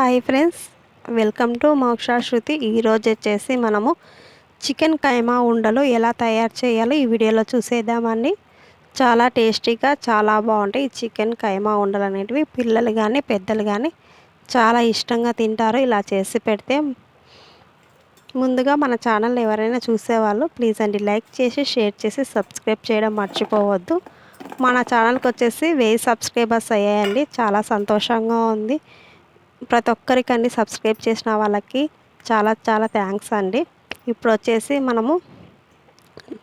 Hi friends welcome to Mokshashruti Shruti. ఈరోజు వచ్చేసి మనము చికెన్ కైమా ఉండలు ఎలా తయారు చేయాలో ఈ వీడియోలో చూసేద్దామండి. చాలా టేస్టీగా చాలా బాగుంటాయి ఈ చికెన్ కైమా ఉండలు అనేటివి. పిల్లలు కానీ పెద్దలు కానీ చాలా ఇష్టంగా తింటారు. ఇలా చేసి పెడితే ముందుగా మన ఛానల్ ఎవరైనా చూసేవాళ్ళు ప్లీజ్ అండి లైక్ చేసి షేర్ చేసి సబ్స్క్రైబ్ చేయడం మర్చిపోవద్దు. మన ఛానల్కి వచ్చేసి వెయ్యి సబ్స్క్రైబర్స్ అయ్యాయండి. చాలా సంతోషంగా ఉంది. ప్రతి ఒక్కరికి సబ్స్క్రైబ్ చేసిన వాళ్ళకి చాలా చాలా థ్యాంక్స్ అండి. ఇప్పుడు వచ్చేసి మనము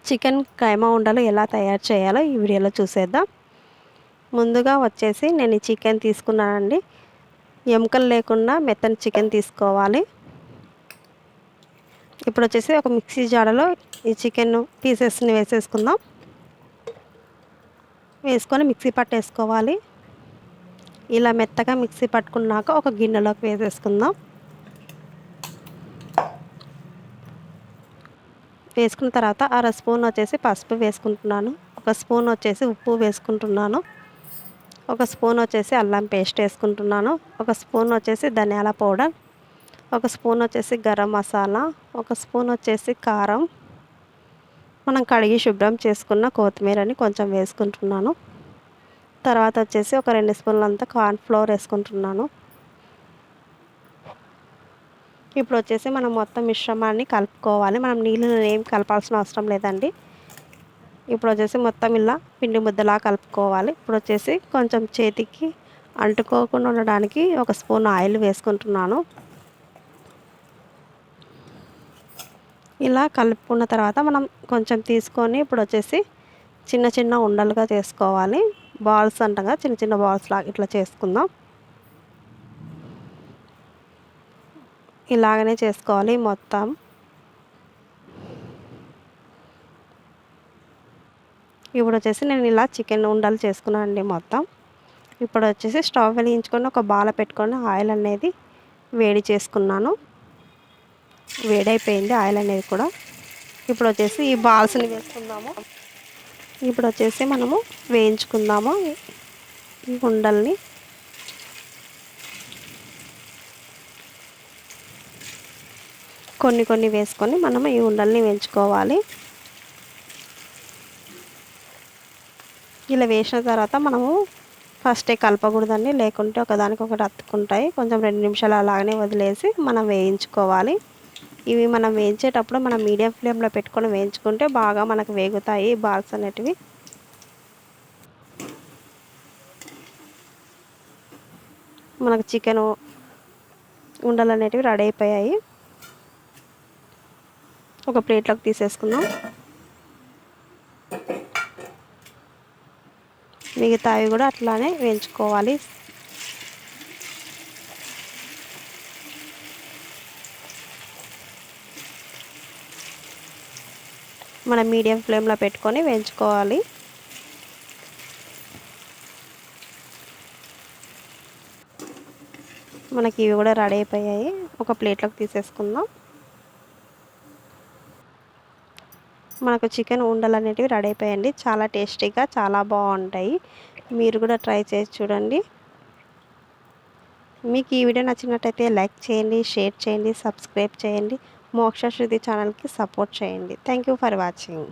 చికెన్ కైమా ఉండలు ఎలా తయారు చేయాలో ఈ వీడియోలో చూసేద్దాం. ముందుగా వచ్చేసి నేను ఈ చికెన్ తీసుకున్నానండి. ఎముకలు లేకుండా మెత్తని చికెన్ తీసుకోవాలి. ఇప్పుడు వచ్చేసి ఒక మిక్సీ జాడలో ఈ చికెన్ పీసెస్ని వేసేసుకుందాం. వేసుకొని మిక్సీ పట్టేసుకోవాలి. ఇలా మెత్తగా మిక్సీ పట్టుకున్నాక ఒక గిన్నెలోకి వేసేసుకుందాం. వేసుకున్న తర్వాత అర స్పూన్ వచ్చేసి పసుపు వేసుకుంటున్నాను. ఒక స్పూన్ వచ్చేసి ఉప్పు వేసుకుంటున్నాను. ఒక స్పూన్ వచ్చేసి అల్లం పేస్ట్ వేసుకుంటున్నాను. ఒక స్పూన్ వచ్చేసి ధనియాల పౌడర్. ఒక స్పూన్ వచ్చేసి గరం మసాలా. ఒక స్పూన్ వచ్చేసి కారం. మనం కడిగి శుభ్రం చేసుకున్న కొత్తిమీరని కొంచెం వేసుకుంటున్నాను. తర్వాత వచ్చేసి ఒక రెండు స్పూన్లు అంతా కార్న్ ఫ్లోర్ వేసుకుంటున్నాను. ఇప్పుడు వచ్చేసి మనం మొత్తం మిశ్రమాన్ని కలుపుకోవాలి. మనం నీళ్ళు ఏం కలపాల్సిన అవసరం లేదండి. ఇప్పుడు వచ్చేసి మొత్తం ఇలా పిండి ముద్దలా కలుపుకోవాలి. ఇప్పుడు వచ్చేసి కొంచెం చేతికి అంటుకోకుండా ఉండడానికి ఒక స్పూన్ ఆయిల్ వేసుకుంటున్నాను. ఇలా కలుపుకున్న తర్వాత మనం కొంచెం తీసుకొని ఇప్పుడు వచ్చేసి చిన్న చిన్న ఉండలుగా చేసుకోవాలి. బాల్స్ అంటగా చిన్న చిన్న బాల్స్ లాగా ఇట్లా చేసుకుందాం. ఇలాగనే చేసుకోవాలి మొత్తం. ఇప్పుడు వచ్చేసి నేను ఇలా చికెన్ ఉండలు చేసుకున్నానండి మొత్తం. ఇప్పుడు వచ్చేసి స్టవ్ వెలిగించుకొని ఒక బాల పెట్టుకొని ఆయిల్ అనేది వేడి చేసుకున్నాను. వేడైపోయింది ఆయిల్ అనేది కూడా. ఇప్పుడు వచ్చేసి ఈ బాల్స్ని వేసుకుందాము. ఇప్పుడు వచ్చేసి మనము వేయించుకుందాము ఈ ఉండల్ని కొన్ని కొన్ని వేసుకొని మనము ఈ ఉండల్ని వేయించుకోవాలి. ఇలా వేసిన తర్వాత మనము ఫస్టే కలపకూడదండి లేకుంటే ఒకదానికి ఒకటి అత్తుకుంటాయి కొంచెం రెండు నిమిషాలు అలాగనే వదిలేసి మనం వేయించుకోవాలి. ఇవి మనం వేయించేటప్పుడు మనం మీడియం ఫ్లేమ్లో పెట్టుకొని వేయించుకుంటే బాగా మనకు వేగుతాయి బాల్స్ అనేటివి. మనకు చికెను ఉండలు అనేటివి రెడీ అయిపోయాయి. ఒక ప్లేట్లోకి తీసేసుకుందాం. మిగతావి కూడా అట్లానే వేయించుకోవాలి. మనం మీడియం ఫ్లేమ్లో పెట్టుకొని వేయించుకోవాలి. మనకి ఇవి కూడా రెడీ అయిపోయాయి. ఒక ప్లేట్లోకి తీసేసుకుందాం. మనకు చికెన్ ఉండలు అనేటివి రెడీ అయిపోయాయండి. చాలా టేస్టీగా చాలా బాగుంటాయి. మీరు కూడా ట్రై చేసి చూడండి. మీకు ఈ వీడియో నచ్చినట్టయితే లైక్ చేయండి షేర్ చేయండి సబ్స్క్రైబ్ చేయండి. మోక్ష శృతి ఛానల్కి సపోర్ట్ చేయండి. Thank you for watching.